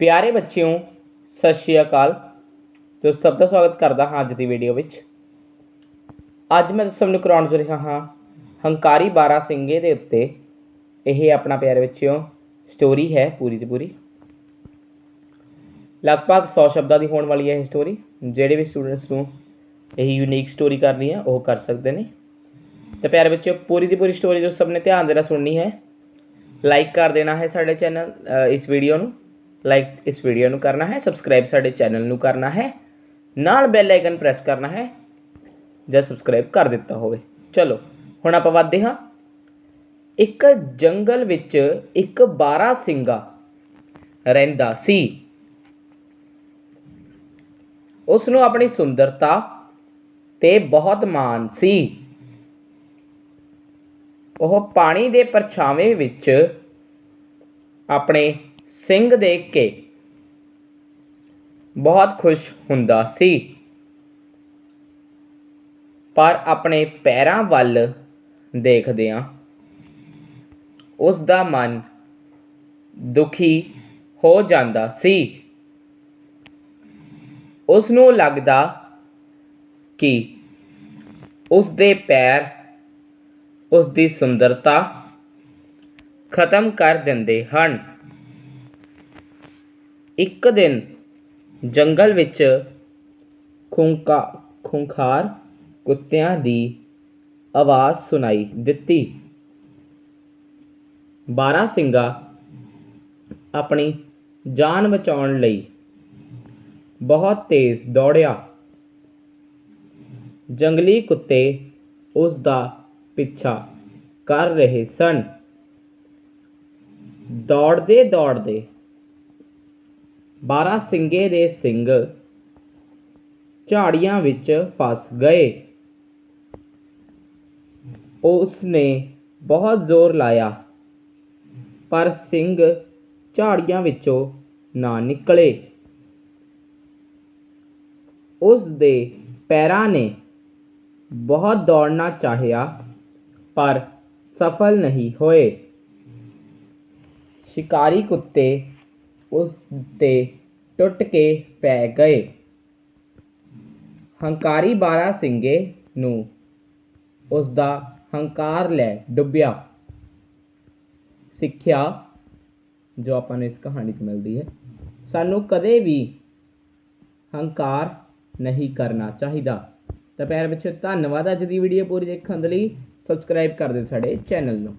ਪਿਆਰੇ ਬੱਚਿਓ, ਸਤਿ ਸ਼੍ਰੀ ਅਕਾਲ। ਤੇ ਸਭ ਦਾ ਸਵਾਗਤ ਕਰਦਾ ਹਾਂ ਅੱਜ ਦੀ ਵੀਡੀਓ ਵਿੱਚ। ਅੱਜ ਮੈਂ ਸਭ ਨੂੰ ਕਰਾਉਣ ਜਾ ਰਿਹਾ ਹਾਂ ਹੰਕਾਰੀ ਬਾਰਾ ਸਿੰਘੇ ਦੇ ਉੱਤੇ। ਇਹ ਆਪਣਾ ਪਿਆਰੇ ਬੱਚਿਓ ਸਟੋਰੀ ਹੈ ਪੂਰੀ ਦੀ ਪੂਰੀ। ਲਗਭਗ 100 ਸ਼ਬਦਾਂ ਦੀ ਹੋਣ ਵਾਲੀ ਹੈ ਇਹ ਸਟੋਰੀ ਜਿਹੜੇ ਵੀ ਸਟੂਡੈਂਟਸ ਨੂੰ ਇਹ ਯੂਨੀਕ ਸਟੋਰੀ ਕਰਨੀ ਹੈ ਉਹ ਕਰ ਸਕਦੇ ਨੇ। ਤੇ ਪਿਆਰੇ ਬੱਚਿਓ, ਪੂਰੀ ਦੀ ਪੂਰੀ ਸਟੋਰੀ ਜੋ ਸਭ ਨੇ ਧਿਆਨ ਦੇ ਨਾਲ ਸੁਣਨੀ ਹੈ। ਲਾਈਕ ਕਰ ਦੇਣਾ ਹੈ ਸਾਡੇ ਚੈਨਲ ਇਸ ਵੀਡੀਓ ਨੂੰ। ਲਾਈਕ ਇਸ ਵੀਡੀਓ ਨੂੰ ਕਰਨਾ ਹੈ, ਸਬਸਕ੍ਰਾਈਬ ਸਾਡੇ ਚੈਨਲ ਨੂੰ ਕਰਨਾ ਹੈ, ਨਾਲ ਬੈਲ ਆਈਕਨ ਪ੍ਰੈਸ ਕਰਨਾ ਹੈ, ਜਾਂ ਸਬਸਕ੍ਰਾਈਬ ਕਰ ਦਿੱਤਾ ਹੋਵੇ। ਚਲੋ, ਹੁਣ ਆਪਾਂ ਵੱਧਦੇ ਹਾਂ। ਇੱਕ ਜੰਗਲ ਵਿੱਚ ਇੱਕ ਬਾਰਾ ਸਿੰਘਾ ਰਹਿੰਦਾ ਸੀ। ਉਸ ਨੂੰ ਆਪਣੀ ਸੁੰਦਰਤਾ ਤੇ ਬਹੁਤ ਮਾਣ ਸੀ। ਉਹ ਪਾਣੀ ਦੇ ਪਰਛਾਵੇਂ ਵਿੱਚ ਆਪਣੇ ਸਿੰਘ ਦੇਖ ਕੇ ਬਹੁਤ ਖੁਸ਼ ਹੁੰਦਾ ਸੀ। ਪਰ ਆਪਣੇ ਪੈਰਾਂ ਵੱਲ ਦੇਖਦਿਆਂ ਉਸ ਦਾ ਮਨ ਦੁਖੀ ਹੋ ਜਾਂਦਾ ਸੀ। ਉਸ ਨੂੰ ਲੱਗਦਾ ਕਿ ਉਸ ਦੇ ਪੈਰ ਉਸ ਦੀ ਸੁੰਦਰਤਾ ਖਤਮ ਕਰ ਦਿੰਦੇ ਹਨ। ਇੱਕ ਦਿਨ ਜੰਗਲ ਵਿੱਚ ਖੁੰਕਾ, ਖੁੰਖਾਰ ਕੁੱਤਿਆਂ ਦੀ ਆਵਾਜ਼ ਸੁਣਾਈ ਦਿੱਤੀ। ਬਾਰਾਂ ਸਿੰਘਾ ਆਪਣੀ ਜਾਨ ਬਚਾਉਣ ਲਈ ਬਹੁਤ ਤੇਜ਼ ਦੌੜਿਆ। ਜੰਗਲੀ ਕੁੱਤੇ ਉਸ ਦਾ ਪਿੱਛਾ ਕਰ ਰਹੇ ਸਨ। ਦੌੜਦੇ ਦੌੜਦੇ ਬਾਰਾ ਸਿੰਘੇ ਦੇ ਸਿੰਘ ਝਾੜੀਆਂ ਵਿੱਚ ਫਸ ਗਏ। ਉਸ ਨੇ ਬਹੁਤ ਜ਼ੋਰ ਲਾਇਆ, ਪਰ ਸਿੰਘ ਝਾੜੀਆਂ ਵਿੱਚੋਂ ਨਾ ਨਿਕਲੇ। ਉਸ ਦੇ ਪੈਰਾਂ ਨੇ ਬਹੁਤ ਦੌੜਨਾ ਚਾਹਿਆ, ਪਰ ਸਫਲ ਨਹੀਂ ਹੋਏ। ਸ਼ਿਕਾਰੀ ਕੁੱਤੇ ਉਸ ਤੇ ਟੁੱਟ ਕੇ ਪੈ ਗਏ। ਹੰਕਾਰੀ ਬਾਰਾ ਸਿੰਘੇ ਨੂੰ ਉਸ ਦਾ ਹੰਕਾਰ ਲੈ ਡੁੱਬਿਆ। ਸਿੱਖਿਆ, ਜੋ ਆਪਾਂ ਨੂੰ ਇਸ ਕਹਾਣੀ ਤੋਂ ਮਿਲਦੀ ਹੈ, ਸਾਨੂੰ ਕਦੇ ਵੀ ਹੰਕਾਰ ਨਹੀਂ ਕਰਨਾ ਚਾਹੀਦਾ। ਤਾਂ ਪਿਆਰ ਬੱਚਿਓ ਧੰਨਵਾਦ ਅੱਜ ਦੀ ਵੀਡੀਓ ਪੂਰੀ ਦੇਖਣ ਦੇ ਲਈ। ਸਬਸਕ੍ਰਾਈਬ ਕਰ ਦਿਓ ਸਾਡੇ ਚੈਨਲ ਨੂੰ।